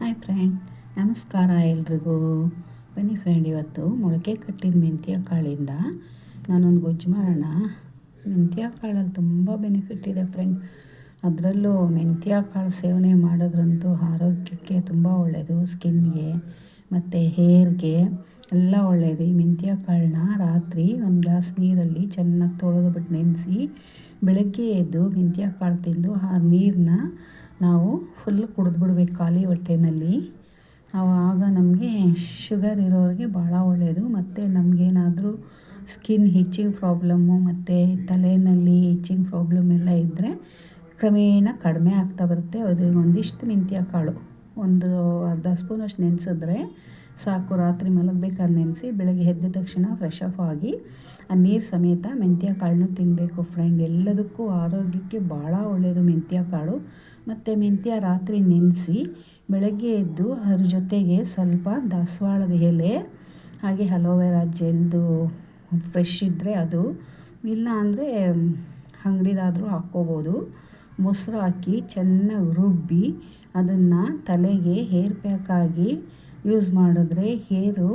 Hi friend ನಮಸ್ಕಾರ ಎಲ್ರಿಗೂ. ಬನ್ನಿ ಫ್ರೆಂಡ್ ಇವತ್ತು ಮೊಳಕೆ ಕಟ್ಟಿದ ಮೆಂತ್ಯ ಕಾಳಿಂದ ನಾನೊಂದು ಗೊಜ್ಜು ಮಾಡೋಣ. ಮೆಂತ್ಯ ಕಾಳಲ್ಲಿ ತುಂಬ ಬೆನಿಫಿಟ್ ಇದೆ ಫ್ರೆಂಡ್ ಅದರಲ್ಲೂ ಮೆಂತ್ಯ ಕಾಳು ಸೇವನೆ ಮಾಡೋದ್ರಂತೂ ಆರೋಗ್ಯಕ್ಕೆ ತುಂಬ ಒಳ್ಳೆಯದು ಸ್ಕಿನ್ಗೆ ಮತ್ತು ಹೇರ್ಗೆ ಎಲ್ಲ ಒಳ್ಳೆಯದು ಈ ಮೆಂತ್ಯ ಕಾಳನ್ನ ರಾತ್ರಿ ಒಂದು ಗ್ಲಾಸ್ ನೀರಲ್ಲಿ ಚೆನ್ನಾಗಿ ತೊಳೆದು ಬಿಟ್ಟು ನೆನೆಸಿ ಬೆಳಗ್ಗೆ ಎದ್ದು ಮೆಂತ್ಯ ಕಾಳು ತಿಂದು ಆ ನೀರನ್ನ ನಾವು ಫುಲ್ ಕುಡಿದ್ಬಿಡ್ಬೇಕು ಖಾಲಿ ಹೊಟ್ಟೆನಲ್ಲಿ. ಆವಾಗ ನಮಗೆ ಶುಗರ್ ಇರೋರಿಗೆ ಭಾಳ ಒಳ್ಳೆಯದು ಮತ್ತು ನಮಗೇನಾದರೂ ಸ್ಕಿನ್ ಹಿಚ್ಚಿಂಗ್ ಪ್ರಾಬ್ಲಮ್ಮು ಮತ್ತು ತಲೆಯಲ್ಲಿ ಹಿಚ್ಚಿಂಗ್ ಪ್ರಾಬ್ಲಮ್ ಎಲ್ಲ ಇದ್ದರೆ ಕ್ರಮೇಣ ಕಡಿಮೆ ಆಗ್ತಾ ಬರುತ್ತೆ. ಅದು ಒಂದಿಷ್ಟು ಮೆಂತ್ಯ ಕಾಳು. ಒಂದು ಅರ್ಧ ಸ್ಪೂನಷ್ಟು ನೆನೆಸಿದ್ರೆ ಸಾಕು. ರಾತ್ರಿ ಮಲಗಬೇಕಾದ್ರೆ ನೆನೆಸಿ, ಬೆಳಗ್ಗೆ ಎದ್ದ ತಕ್ಷಣ ಫ್ರೆಶ್ ಅಪ್ ಆಗಿ ಆ ನೀರು ಸಮೇತ ಮೆಂತ್ಯ ಕಾಳನ್ನೂ ತಿನ್ನಬೇಕು ಫ್ರೆಂಡ್ ಎಲ್ಲದಕ್ಕೂ ಆರೋಗ್ಯಕ್ಕೆ ಭಾಳ ಒಳ್ಳೆಯದು ಮೆಂತ್ಯ ಕಾಳು. ಮತ್ತು ಮೆಂತ್ಯ ರಾತ್ರಿ ನೆನೆಸಿ ಬೆಳಗ್ಗೆ ಎದ್ದು ಅದ್ರ ಜೊತೆಗೆ ಸ್ವಲ್ಪ ದಾಸವಾಳದ ಎಲೆ, ಹಾಗೆ ಅಲೋವೆರಾ ಜೆಲ್ದು ಫ್ರೆಶ್ ಇದ್ದರೆ ಅದು. ಇಲ್ಲ ಅಂದರೆ ಅಂಗಡಿದಾದರೂ ಹಾಕ್ಕೋಬೋದು. ಮೊಸರು ಹಾಕಿ ಚೆನ್ನಾಗಿ ರುಬ್ಬಿ ಅದನ್ನು ತಲೆಗೆ ಹೇರ್ ಪ್ಯಾಕಾಗಿ ಯೂಸ್ ಮಾಡಿದ್ರೆ ಹೇರು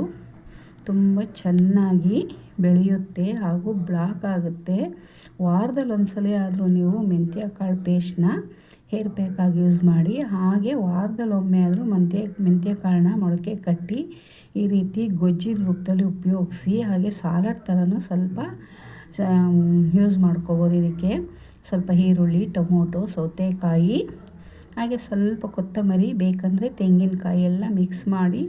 ತುಂಬ ಚೆನ್ನಾಗಿ ಬೆಳೆಯುತ್ತೆ ಹಾಗೂ ಬ್ಲಾಕ್ ಆಗುತ್ತೆ. ವಾರದಲ್ಲಿ ಒಂದು ಸಲ ಆದರೂ ನೀವು ಮೆಂತ್ಯ ಕಾಳು ಪೇಸ್ಟ್ನ ಹೇರ್ ಪ್ಯಾಕಾಗಿ ಯೂಸ್ ಮಾಡಿ, ಹಾಗೆ ವಾರದಲ್ಲಿ ಒಮ್ಮೆ ಆದರೂ ಮೆಂತ್ಯ ಮೆಂತ್ಯ ಕಾಳನ್ನ ಮೊಳಕೆ ಕಟ್ಟಿ ಈ ರೀತಿ ಗೊಜ್ಜಿನ ರೂಪದಲ್ಲಿ ಉಪಯೋಗಿಸಿ, ಹಾಗೆ ಸಾಲಡ್ ಥರನೂ ಸ್ವಲ್ಪ ಯೂಸ್ ಮಾಡ್ಕೋಬೋದು ಇದಕ್ಕೆ. ಸ್ವಲ್ಪ ಈರುಳ್ಳಿ, ಟೊಮೊಟೊ, ಸೌತೆಕಾಯಿ, ಹಾಗೆ ಸ್ವಲ್ಪ ಕೊತ್ತಂಬರಿ ಬೇಕಂದರೆ ತೆಂಗಿನಕಾಯಿ ಎಲ್ಲ ಮಿಕ್ಸ್ ಮಾಡಿ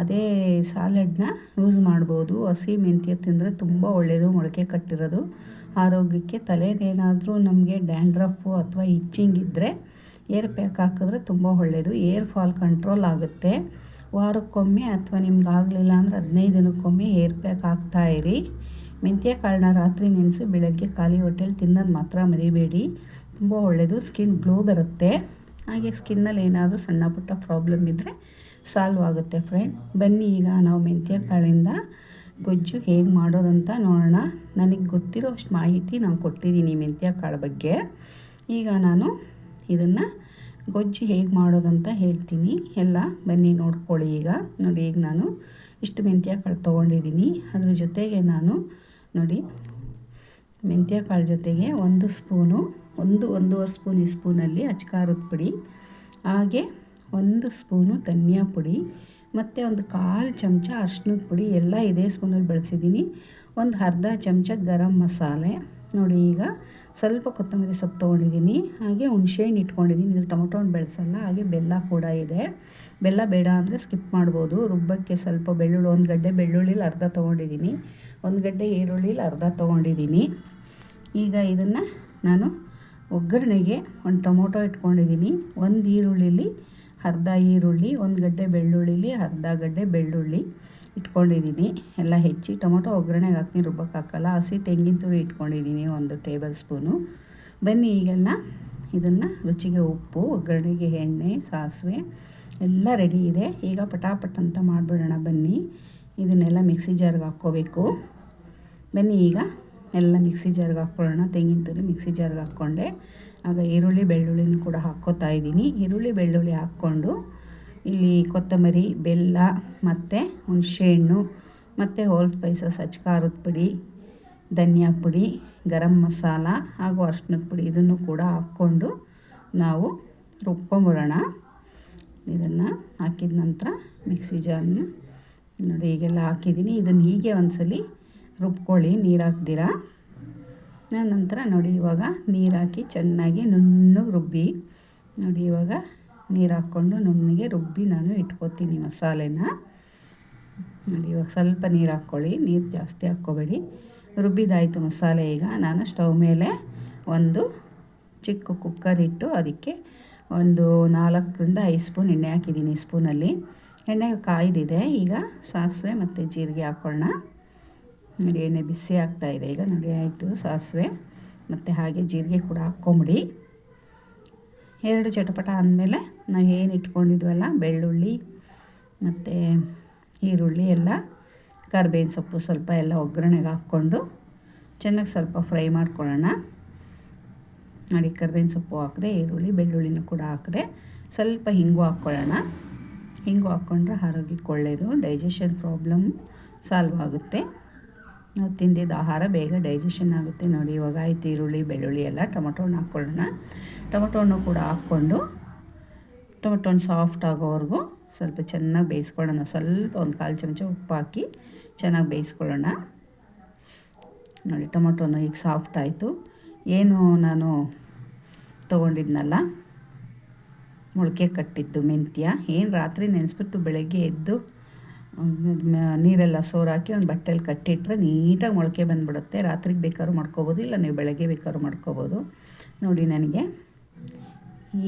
ಅದೇ ಸ್ಯಾಲೆಡ್ನ ಯೂಸ್ ಮಾಡ್ಬೋದು. ಹಸಿ ಮೆಂತ್ಯ ತಿಂದರೆ ತುಂಬ ಒಳ್ಳೆಯದು ಮೊಳಕೆ ಕಟ್ಟಿರೋದು. ಆರೋಗ್ಯಕ್ಕೆ ತಲೆನೇನಾದರೂ ನಮಗೆ ಡ್ಯಾಂಡ್ರಫು ಅಥವಾ ಇಚ್ಚಿಂಗ್ ಇದ್ದರೆ ಏರ್ ಪ್ಯಾಕ್ ಹಾಕಿದ್ರೆ ತುಂಬ ಒಳ್ಳೆಯದು ಏರ್ ಫಾಲ್ ಕಂಟ್ರೋಲ್ ಆಗುತ್ತೆ. ವಾರಕ್ಕೊಮ್ಮೆ ಅಥವಾ ನಿಮ್ಗೆ ಆಗಲಿಲ್ಲ ಅಂದರೆ ಹದಿನೈದು ದಿನಕ್ಕೊಮ್ಮೆ ಏರ್ ಪ್ಯಾಕ್ ಹಾಕ್ತಾಯಿರಿ ಮೆಂತ್ಯ ಕಾಳನ್ನ ರಾತ್ರಿ ನೆನೆಸಿ ಬೆಳಗ್ಗೆ ಖಾಲಿ ಹೊಟ್ಟೆಲಿ ತಿನ್ನೋದು ಮಾತ್ರ ಮರಿಬೇಡಿ. ತುಂಬ ಒಳ್ಳೆಯದು ಸ್ಕಿನ್ ಗ್ಲೋ ಬರುತ್ತೆ. ಹಾಗೆ ಸ್ಕಿನ್ನಲ್ಲಿ ಏನಾದರೂ ಸಣ್ಣ ಪುಟ್ಟ ಪ್ರಾಬ್ಲಮ್ ಇದ್ದರೆ ಸಾಲ್ವ್ ಆಗುತ್ತೆ ಫ್ರೆಂಡ್ ಬನ್ನಿ ಈಗ ನಾವು ಮೆಂತ್ಯ ಕಾಳಿಂದ ಗೊಜ್ಜು ಹೇಗೆ ಮಾಡೋದಂತ ನೋಡೋಣ. ನನಗೆ ಗೊತ್ತಿರೋ ಅಷ್ಟು ಮಾಹಿತಿ ನಾನು ಕೊಟ್ಟಿದ್ದೀನಿ ಮೆಂತ್ಯ ಕಾಳು ಬಗ್ಗೆ. ಈಗ ನಾನು ಇದನ್ನು ಗೊಜ್ಜು ಹೇಗೆ ಮಾಡೋದಂತ ಹೇಳ್ತೀನಿ. ಎಲ್ಲ ಬನ್ನಿ ನೋಡ್ಕೊಳ್ಳಿ ಈಗ. ನೋಡಿ ಈಗ ನಾನು ಇಷ್ಟು ಮೆಂತ್ಯ ಕಾಳು ತೊಗೊಂಡಿದ್ದೀನಿ. ಅದ್ರ ಜೊತೆಗೆ ನಾನು ನೋಡಿ ಮೆಂತ್ಯ ಕಾಳು ಜೊತೆಗೆ ಒಂದು ಸ್ಪೂನು, ಒಂದು, ಒಂದೂವರೆ ಸ್ಪೂನ್ ಈ ಸ್ಪೂನಲ್ಲಿ ಅಚ್ಕಾರದ ಪುಡಿ. ಹಾಗೆ ಒಂದು ಸ್ಪೂನು ಧನಿಯಾ ಪುಡಿ, ಮತ್ತು ಒಂದು ಕಾಲು ಚಮಚ ಅರ್ಶಿನದ ಪುಡಿ, ಎಲ್ಲ ಇದೇ ಸ್ಪೂನಲ್ಲಿ ಬಳಸಿದ್ದೀನಿ. ಒಂದು ಅರ್ಧ ಚಮಚ ಗರಂ ಮಸಾಲೆ. ನೋಡಿ, ಈಗ ಸ್ವಲ್ಪ ಕೊತ್ತಂಬರಿ ಸೊಪ್ಪು ತೊಗೊಂಡಿದ್ದೀನಿ. ಹಾಗೆ ಹುಣಸೆಹಣ್ಣು ಇಟ್ಕೊಂಡಿದ್ದೀನಿ. ಇದು ಟೊಮೊಟೊ ಹಣ್ಣು ಬೆಳೆಸಲ್ಲ, ಹಾಗೆ ಬೆಲ್ಲ ಕೂಡ ಇದೆ. ಬೆಲ್ಲ ಬೇಡ ಅಂದರೆ ಸ್ಕಿಪ್ ಮಾಡ್ಬೋದು. ರುಬ್ಬಕ್ಕೆ ಸ್ವಲ್ಪ ಬೆಳ್ಳುಳ್ಳಿ, ಒಂದು ಗಡ್ಡೆ ಬೆಳ್ಳುಳ್ಳಿಲಿ ಅರ್ಧ ತೊಗೊಂಡಿದ್ದೀನಿ. ಒಂದು ಗಡ್ಡೆ ಈರುಳ್ಳಿಲಿ ಅರ್ಧ ತೊಗೊಂಡಿದ್ದೀನಿ. ಈಗ ಇದನ್ನು ನಾನು ಒಗ್ಗರಣೆಗೆ ಒಂದು ಟೊಮೊಟೊ ಇಟ್ಕೊಂಡಿದ್ದೀನಿ. ಒಂದು ಈರುಳ್ಳಿಲಿ ಅರ್ಧ ಈರುಳ್ಳಿ, ಒಂದು ಗಡ್ಡೆ ಬೆಳ್ಳುಳ್ಳಿಲಿ, ಅರ್ಧ ಗಡ್ಡೆ ಬೆಳ್ಳುಳ್ಳಿ ಇಟ್ಕೊಂಡಿದ್ದೀನಿ ಎಲ್ಲ ಹೆಚ್ಚಿ ಟೊಮೊಟೊ ಒಗ್ಗರಣೆಗೆ ಹಾಕಿ ರುಬ್ಬಕ್ಕಾಗಲ್ಲ ಹಸಿ ತೆಂಗಿನ ತುರಿ ಇಟ್ಕೊಂಡಿದ್ದೀನಿ ಒಂದು ಟೇಬಲ್ ಸ್ಪೂನು. ಬನ್ನಿ ಈಗೆಲ್ಲ ಇದನ್ನು ರುಚಿಗೆ ಉಪ್ಪು, ಒಗ್ಗರಣೆಗೆ ಎಣ್ಣೆ, ಸಾಸಿವೆ ಎಲ್ಲ ರೆಡಿ ಇದೆ. ಈಗ ಪಟಾಪಟ್ ಅಂತ ಮಾಡಿಬಿಡೋಣ ಬನ್ನಿ. ಇದನ್ನೆಲ್ಲ ಮಿಕ್ಸಿ ಜಾರ್ಗೆ ಹಾಕ್ಕೋಬೇಕು. ಬನ್ನಿ ಈಗ ಎಲ್ಲ ಮಿಕ್ಸಿ ಜಾರ್ಗೆ ಹಾಕ್ಕೊಳ್ಳೋಣ. ತೆಂಗಿನ ತುರಿ ಮಿಕ್ಸಿ ಜಾರ್ಗೆ ಹಾಕ್ಕೊಂಡೆ. ಆಗ ಈರುಳ್ಳಿ ಬೆಳ್ಳುಳ್ಳಿನೂ ಕೂಡ ಹಾಕ್ಕೋತಾ ಇದ್ದೀನಿ. ಈರುಳ್ಳಿ ಬೆಳ್ಳುಳ್ಳಿ ಹಾಕ್ಕೊಂಡು ಇಲ್ಲಿ ಕೊತ್ತಂಬರಿ, ಬೆಲ್ಲ ಮತ್ತು ಹುಣಸೆಹಣ್ಣು ಮತ್ತು ಹೋಲ್ ಸ್ಪೈಸಸ್ ಖಾರದ ಪುಡಿ, ಧನಿಯಾ ಪುಡಿ, ಗರಂ ಮಸಾಲ ಹಾಗೂ ಅರ್ಶಿನದ ಪುಡಿ ಇದನ್ನು ಕೂಡ ಹಾಕ್ಕೊಂಡು ನಾವು ರುಬ್ಕೊಂಬಿಡೋಣ. ಇದನ್ನು ಹಾಕಿದ ನಂತರ ಮಿಕ್ಸಿ ಜಾರನ್ನು ನೋಡಿ ಹೀಗೆಲ್ಲ ಹಾಕಿದ್ದೀನಿ. ಇದನ್ನು ಹೀಗೆ ಒಂದ್ಸಲಿ ರುಬ್ಕೊಳ್ಳಿ. ನೀರು ಹಾಕ್ದಿರಾ? ನಂತರ ನೋಡಿ ಇವಾಗ ನೀರು ಹಾಕಿ ಚೆನ್ನಾಗಿ ನುಣ್ಣಗೆ ರುಬ್ಬಿ. ನೋಡಿ ಇವಾಗ ನೀರು ಹಾಕ್ಕೊಂಡು ನುಣ್ಣಗೆ ರುಬ್ಬಿ ನಾನು ಇಟ್ಕೊತೀನಿ ಮಸಾಲೆನ. ನೋಡಿ ಇವಾಗ ಸ್ವಲ್ಪ ನೀರು ಹಾಕ್ಕೊಳ್ಳಿ, ನೀರು ಜಾಸ್ತಿ ಹಾಕ್ಕೋಬೇಡಿ. ರುಬ್ಬಿದಾಯಿತು ಮಸಾಲೆ ಈಗ. ನಾನು ಸ್ಟವ್ ಮೇಲೆ ಒಂದು ಚಿಕ್ಕ ಕುಕ್ಕರ್ ಇಟ್ಟು ಅದಕ್ಕೆ ಒಂದು ನಾಲ್ಕರಿಂದ ಐದು ಸ್ಪೂನ್ ಎಣ್ಣೆ ಹಾಕಿದ್ದೀನಿ ಸ್ಪೂನಲ್ಲಿ. ಎಣ್ಣೆ ಕಾಯ್ದಿದೆ. ಈಗ ಸಾಸಿವೆ ಮತ್ತು ಜೀರಿಗೆ ಹಾಕ್ಕೊಳ್ಳೋಣ. ನೋಡಿ ಎಣ್ಣೆ ಬಿಸಿ ಆಗ್ತಾಯಿದೆ ಈಗ ನೋಡಿ ಆಯಿತು ಸಾಸಿವೆ. ಮತ್ತು ಹಾಗೆ ಜೀರಿಗೆ ಕೂಡ ಹಾಕ್ಕೊಂಬಿಡಿ. ಎರಡು ಚಟಪಟ ಅಂದಮೇಲೆ ನಾವು ಏನು ಇಟ್ಕೊಂಡಿದ್ವಲ್ಲ ಬೆಳ್ಳುಳ್ಳಿ ಮತ್ತು ಈರುಳ್ಳಿ ಎಲ್ಲ ಕರ್ಬೇವಿನ ಸೊಪ್ಪು ಸ್ವಲ್ಪ ಎಲ್ಲ ಒಗ್ಗರಣೆಗೆ ಹಾಕ್ಕೊಂಡು ಚೆನ್ನಾಗಿ ಸ್ವಲ್ಪ ಫ್ರೈ ಮಾಡ್ಕೊಳ್ಳೋಣ. ನೋಡಿ ಕರ್ಬೇವಿನ ಸೊಪ್ಪು ಹಾಕಿದೆ ಈರುಳ್ಳಿ ಬೆಳ್ಳುಳ್ಳಿನೂ ಕೂಡ ಹಾಕಿದೆ. ಸ್ವಲ್ಪ ಹಿಂಗು ಹಾಕ್ಕೊಳ್ಳೋಣ. ಹಿಂಗು ಹಾಕ್ಕೊಂಡ್ರೆ ಆರೋಗ್ಯಕ್ಕೆ ಒಳ್ಳೆಯದು ಡೈಜೆಷನ್ ಪ್ರಾಬ್ಲಮ್ ಸಾಲ್ವ್ ಆಗುತ್ತೆ. ನಾವು ತಿಂದಿದ್ದ ಆಹಾರ ಬೇಗ ಡೈಜೆಷನ್ ಆಗುತ್ತೆ ನೋಡಿ. ಇವಾಗ ಆಯ್ತು ಈರುಳ್ಳಿ, ಬೆಳ್ಳುಳ್ಳಿ ಎಲ್ಲ ಟೊಮೊಟೊ ಹಣ್ಣು ಹಾಕ್ಕೊಳ್ಳೋಣ. ಟೊಮೊಟೊ ಹಣ್ಣು ಕೂಡ ಹಾಕ್ಕೊಂಡು ಟೊಮೊಟೊ ಹಣ್ಣು ಸಾಫ್ಟ್ ಆಗೋವರೆಗೂ ಸ್ವಲ್ಪ ಚೆನ್ನಾಗಿ ಬೇಯಿಸ್ಕೊಳ್ಳೋಣ. ಸ್ವಲ್ಪ ಒಂದು ಕಾಲು ಚಮಚ ಉಪ್ಪು ಹಾಕಿ ಚೆನ್ನಾಗಿ ಬೇಯಿಸ್ಕೊಳ್ಳೋಣ. ನೋಡಿ ಟೊಮೊಟೊನು ಈಗ ಸಾಫ್ಟ್ ಆಯಿತು. ಏನು ನಾನು ತೊಗೊಂಡಿದ್ನಲ್ಲ, ಮೊಳಕೆ ಕಟ್ಟಿದ್ದು ಮೆಂತ್ಯ. ಏನು ರಾತ್ರಿ ನೆನೆಸ್ಬಿಟ್ಟು ಬೆಳಗ್ಗೆ ಎದ್ದು ನೀರೆಲ್ಲ ಸೋರಾಕಿ ಒಂದು ಬಟ್ಟೆಲಿ ಕಟ್ಟಿಟ್ಟರೆ ನೀಟಾಗಿ ಮೊಳಕೆ ಬಂದುಬಿಡುತ್ತೆ. ರಾತ್ರಿಗೆ ಬೇಕಾದ್ರೂ ಮಾಡ್ಕೋಬೋದು, ಇಲ್ಲ ನೀವು ಬೆಳಗ್ಗೆ ಬೇಕಾದ್ರೂ ಮಾಡ್ಕೋಬೋದು. ನೋಡಿ ನನಗೆ.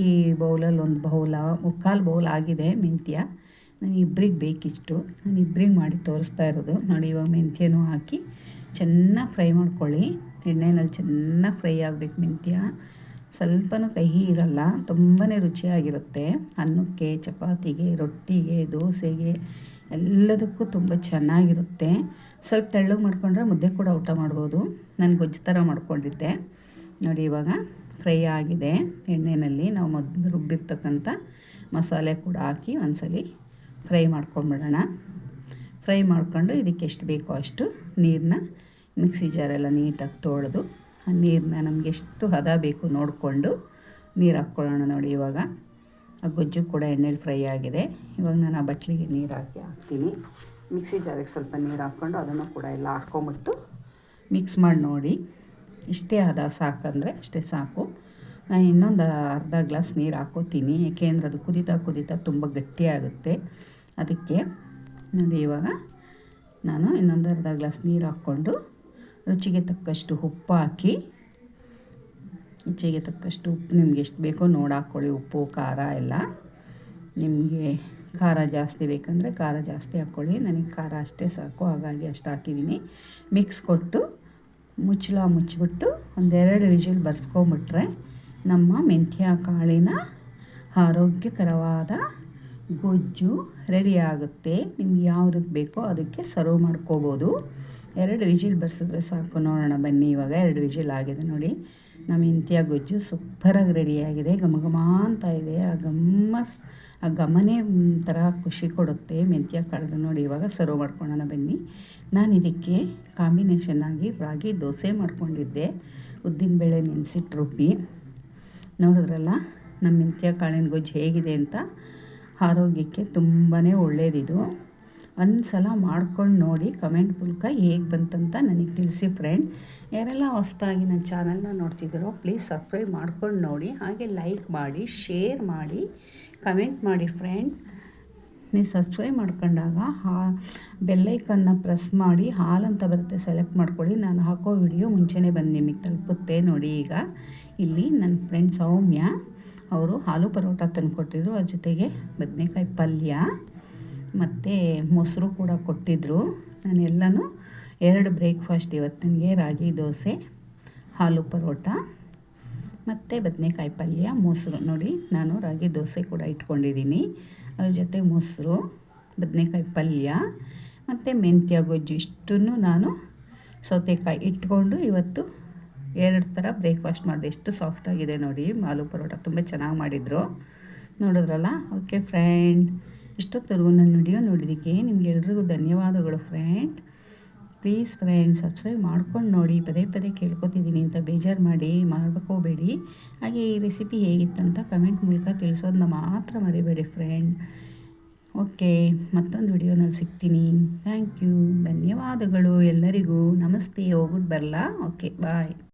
ಈ ಬೌಲಲ್ಲಿ ಒಂದು ಬೌಲ, ಮುಕ್ಕಾಲು ಬೌಲ್ ಆಗಿದೆ ಮೆಂತ್ಯ. ನಾನು ಇಬ್ಬರಿಗೆ ಬೇಕಿಷ್ಟು. ನಾನು ಇಬ್ಬರಿಗೆ ಮಾಡಿ ತೋರಿಸ್ತಾ ಇರೋದು. ನೋಡಿ ಇವಾಗ ಮೆಂತ್ಯನೂ ಹಾಕಿ ಚೆನ್ನಾಗಿ ಫ್ರೈ ಮಾಡ್ಕೊಳ್ಳಿ. ಎಣ್ಣೆಯಲ್ಲಿ ಚೆನ್ನಾಗಿ ಫ್ರೈ ಆಗಬೇಕು ಮೆಂತ್ಯ. ಸ್ವಲ್ಪನೂ ಕಹಿ ಇರಲ್ಲ ತುಂಬಾ ರುಚಿಯಾಗಿರುತ್ತೆ. ಅನ್ನಕ್ಕೆ, ಚಪಾತಿಗೆ, ರೊಟ್ಟಿಗೆ, ದೋಸೆಗೆ ಎಲ್ಲದಕ್ಕೂ ತುಂಬ ಚೆನ್ನಾಗಿರುತ್ತೆ. ಸ್ವಲ್ಪ ತೆಳ್ಳಗೆ ಮಾಡ್ಕೊಂಡ್ರೆ ಮುದ್ದೆ ಕೂಡ ಊಟ ಮಾಡ್ಬೋದು. ನಾನು ಗೊಜ್ಜು ಥರ ಮಾಡ್ಕೊಂಡಿದ್ದೆ. ನೋಡಿ ಇವಾಗ ಫ್ರೈ ಆಗಿದೆ. ಎಣ್ಣೆಯಲ್ಲಿ ನಾವು ಮೊದಲು ರುಬ್ಬಿರ್ತಕ್ಕಂಥ ಮಸಾಲೆ ಕೂಡ ಹಾಕಿ ಒಂದ್ಸಲಿ ಫ್ರೈ ಮಾಡ್ಕೊಂಡ್ಬಿಡೋಣ ಫ್ರೈ ಮಾಡ್ಕೊಂಡು ಇದಕ್ಕೆ ಎಷ್ಟು ಬೇಕೋ ಅಷ್ಟು ನೀರನ್ನ ಮಿಕ್ಸಿ ಜಾರೆಲ್ಲ ನೀಟಾಗಿ ತೊಳೆದು ನೀರನ್ನ ನಮಗೆ ಎಷ್ಟು ಹದ ಬೇಕು ನೋಡಿಕೊಂಡು ನೀರು ಹಾಕ್ಕೊಳ್ಳೋಣ ನೋಡಿ ಇವಾಗ. ಆ ಗೊಜ್ಜು ಕೂಡ ಎಣ್ಣೆಲಿ ಫ್ರೈ ಆಗಿದೆ. ಇವಾಗ ನಾನು ಆ ಬಟ್ಲಿಗೆ ನೀರು ಹಾಕಿ ಹಾಕ್ತೀನಿ. ಮಿಕ್ಸಿ ಜಾರಿಗೆ ಸ್ವಲ್ಪ ನೀರು ಹಾಕ್ಕೊಂಡು ಅದನ್ನು ಕೂಡ ಎಲ್ಲ ಹಾಕ್ಕೊಂಬಿಟ್ಟು ಮಿಕ್ಸ್ ಮಾಡಿ ನೋಡಿ. ಇಷ್ಟೇ ಹದ ಸಾಕಂದರೆ ಅಷ್ಟೇ ಸಾಕು. ನಾನು ಇನ್ನೊಂದು ಅರ್ಧ ಗ್ಲಾಸ್ ನೀರು ಹಾಕೋತೀನಿ ಏಕೆಂದರೆ ಅದು ಕುದೀತಾ ಕುದೀತಾ ತುಂಬ ಗಟ್ಟಿಯಾಗುತ್ತೆ ಅದಕ್ಕೆ ನೋಡಿ ಇವಾಗ ನಾನು ಇನ್ನೊಂದು ಅರ್ಧ ಗ್ಲಾಸ್ ನೀರು ಹಾಕ್ಕೊಂಡು ರುಚಿಗೆ ತಕ್ಕಷ್ಟು ಉಪ್ಪು ಹಾಕಿ. ರುಚಿಗೆ ತಕ್ಕಷ್ಟು ಉಪ್ಪು ನಿಮ್ಗೆ ಎಷ್ಟು ಬೇಕೋ ನೋಡಿ ಹಾಕ್ಕೊಳ್ಳಿ ಉಪ್ಪು, ಖಾರ ಎಲ್ಲ. ನಿಮಗೆ ಖಾರ ಜಾಸ್ತಿ ಬೇಕಂದರೆ ಖಾರ ಜಾಸ್ತಿ ಹಾಕ್ಕೊಳ್ಳಿ ನನಗೆ ಖಾರ ಅಷ್ಟೇ ಸಾಕು, ಹಾಗಾಗಿ ಅಷ್ಟು ಹಾಕಿದ್ದೀನಿ. ಮಿಕ್ಸ್ ಕೊಟ್ಟು ಮುಚ್ಚಳ ಮುಚ್ಚಿಬಿಟ್ಟು ಒಂದೆರಡು ವಿಜಿಲ್ ಬರ್ಸ್ಕೊಂಬಿಟ್ರೆ ನಮ್ಮ ಮೆಂತ್ಯ ಕಾಳಿನ ಆರೋಗ್ಯಕರವಾದ ಗೊಜ್ಜು ರೆಡಿ ಆಗುತ್ತೆ. ನಿಮ್ಗೆ ಯಾವುದಕ್ಕೆ ಬೇಕೋ ಅದಕ್ಕೆ ಸರ್ವ್ ಮಾಡ್ಕೋಬೋದು. ಎರಡು ವಿಜಿಲ್ ಬರ್ಸಿದ್ರೆ ಸಾಕು, ನೋಡೋಣ ಬನ್ನಿ. ಇವಾಗ ಎರಡು ವಿಜಿಲ್ ಆಗಿದೆ ನೋಡಿ. ನಮ್ಮ ಇಂತಿಯ ಗೊಜ್ಜು ಸೂಪರಾಗಿ ರೆಡಿಯಾಗಿದೆ ಘಮ ಘಮ ಅಂತ ಇದೆ. ಆ ಘಮ್ಮ ಆ ಘಮನೇ ಒಂಥರ ಖುಷಿ ಕೊಡುತ್ತೆ ಮೆಂತ್ಯ ಕಳೆದು ನೋಡಿ. ಇವಾಗ ಸರ್ವ್ ಮಾಡ್ಕೊಳ್ಳೋಣ ಬನ್ನಿ. ನಾನು ಇದಕ್ಕೆ ಕಾಂಬಿನೇಷನ್ ಆಗಿ ರಾಗಿ ದೋಸೆ ಮಾಡ್ಕೊಂಡಿದ್ದೆ. ಉದ್ದಿನಬೇಳೆ ನೆನೆಸಿಟ್ಟು ರುಬ್ಬಿ ನೋಡಿದ್ರಲ್ಲ, ನಮ್ಮ ಮೆಂತ್ಯ ಕಾಳಿನ ಗೊಜ್ಜು ಹೇಗಿದೆ ಅಂತ. ಆರೋಗ್ಯಕ್ಕೆ ತುಂಬಾ ಒಳ್ಳೆಯದಿದು ಒಂದು ಸಲ ಮಾಡ್ಕೊಂಡು ನೋಡಿ ಕಮೆಂಟ್ ಮೂಲಕ ಹೇಗೆ ಬಂತಂತ ನನಗೆ ತಿಳಿಸಿ ಫ್ರೆಂಡ್. ಯಾರೆಲ್ಲ ಹೊಸದಾಗಿ ನನ್ನ ಚಾನಲ್ನ ನೋಡ್ತಿದ್ದೀರೋ ಪ್ಲೀಸ್ ಸಬ್ಸ್ಕ್ರೈಬ್ ಮಾಡ್ಕೊಂಡು ನೋಡಿ. ಹಾಗೆ ಲೈಕ್ ಮಾಡಿ, ಶೇರ್ ಮಾಡಿ, ಕಮೆಂಟ್ ಮಾಡಿ ಫ್ರೆಂಡ್. ನೀವು ಸಬ್ಸ್ಕ್ರೈಬ್ ಮಾಡ್ಕೊಂಡಾಗ ಹಾ, ಬೆಲ್ಲೈಕನ್ನ ಪ್ರೆಸ್ ಮಾಡಿ ಹಾಲ್ ಅಂತ ಬರುತ್ತೆ ಸೆಲೆಕ್ಟ್ ಮಾಡ್ಕೊಳ್ಳಿ. ನಾನು ಹಾಕೋ ವಿಡಿಯೋ ಮುಂಚೆನೇ ಬಂದು ನಿಮಗೆ ತಲುಪುತ್ತೆ ನೋಡಿ ಈಗ. ಇಲ್ಲಿ ನನ್ನ ಫ್ರೆಂಡ್ ಸೌಮ್ಯ ಅವರು ಹಾಲು ಪರೋಟ ತಂದುಕೊಟ್ಟಿದ್ರು. ಅದ್ರ ಜೊತೆಗೆ ಬದನೆಕಾಯಿ ಪಲ್ಯ ಮತ್ತು ಮೊಸರು ಕೂಡ ಕೊಟ್ಟಿದ್ದರು ನಾನು ಎಲ್ಲನೂ ಎರಡು ಬ್ರೇಕ್ಫಾಸ್ಟ್ ಇವತ್ತು ನನಗೆ ರಾಗಿ ದೋಸೆ, ಹಾಲು ಪರೋಟ ಮತ್ತು ಬದನೆಕಾಯಿ ಪಲ್ಯ, ಮೊಸರು. ನೋಡಿ, ನಾನು ರಾಗಿ ದೋಸೆ ಕೂಡ ಇಟ್ಕೊಂಡಿದ್ದೀನಿ. ಅದ್ರ ಜೊತೆ ಮೊಸರು, ಬದನೆಕಾಯಿ ಪಲ್ಯ ಮತ್ತು ಮೆಂತ್ಯ ಗೊಜ್ಜು, ಇಷ್ಟನ್ನು ನಾನು ಸೌತೆಕಾಯಿ ಇಟ್ಕೊಂಡು ಇವತ್ತು ಎರಡು ಥರ ಬ್ರೇಕ್ಫಾಸ್ಟ್ ಮಾಡಿದೆ. ಎಷ್ಟು ಸಾಫ್ಟಾಗಿದೆ ನೋಡಿ. ಆಲೂ ಪರೋಟ ತುಂಬ ಚೆನ್ನಾಗಿ ಮಾಡಿದರು. ನೋಡಿದ್ರಲ್ಲ? ಓಕೆ ಫ್ರೆಂಡ್ ಇಷ್ಟೊತ್ತರೆಗೂ ನನ್ನ ವಿಡಿಯೋ ನೋಡಿದ್ದಕ್ಕೆ ನಿಮಗೆಲ್ರಿಗೂ ಧನ್ಯವಾದಗಳು ಫ್ರೆಂಡ್ ಪ್ಲೀಸ್ ಫ್ರೆಂಡ್ ಸಬ್ಸ್ಕ್ರೈಬ್ ಮಾಡ್ಕೊಂಡು ನೋಡಿ, ಪದೇ ಪದೇ ಕೇಳ್ಕೊತಿದ್ದೀನಿ ಅಂತ ಬೇಜಾರು ಮಾಡಿ ಮಾಡ್ಕೋಬೇಡಿ ಹಾಗೆ ಈ ರೆಸಿಪಿ ಹೇಗಿತ್ತಂತ ಕಮೆಂಟ್ ಮೂಲಕ ತಿಳಿಸೋದನ್ನ ಮಾತ್ರ ಮರಿಬೇಡಿ ಫ್ರೆಂಡ್ ಓಕೆ ಮತ್ತೊಂದು ವಿಡಿಯೋನಲ್ಲಿ ಸಿಗ್ತೀನಿ. ಥ್ಯಾಂಕ್ ಯು ಧನ್ಯವಾದಗಳು ಎಲ್ಲರಿಗೂ. ನಮಸ್ತೆ. ಹೋಗ್ಬಿಟ್ಟು ಬರಲಾ? Okay bye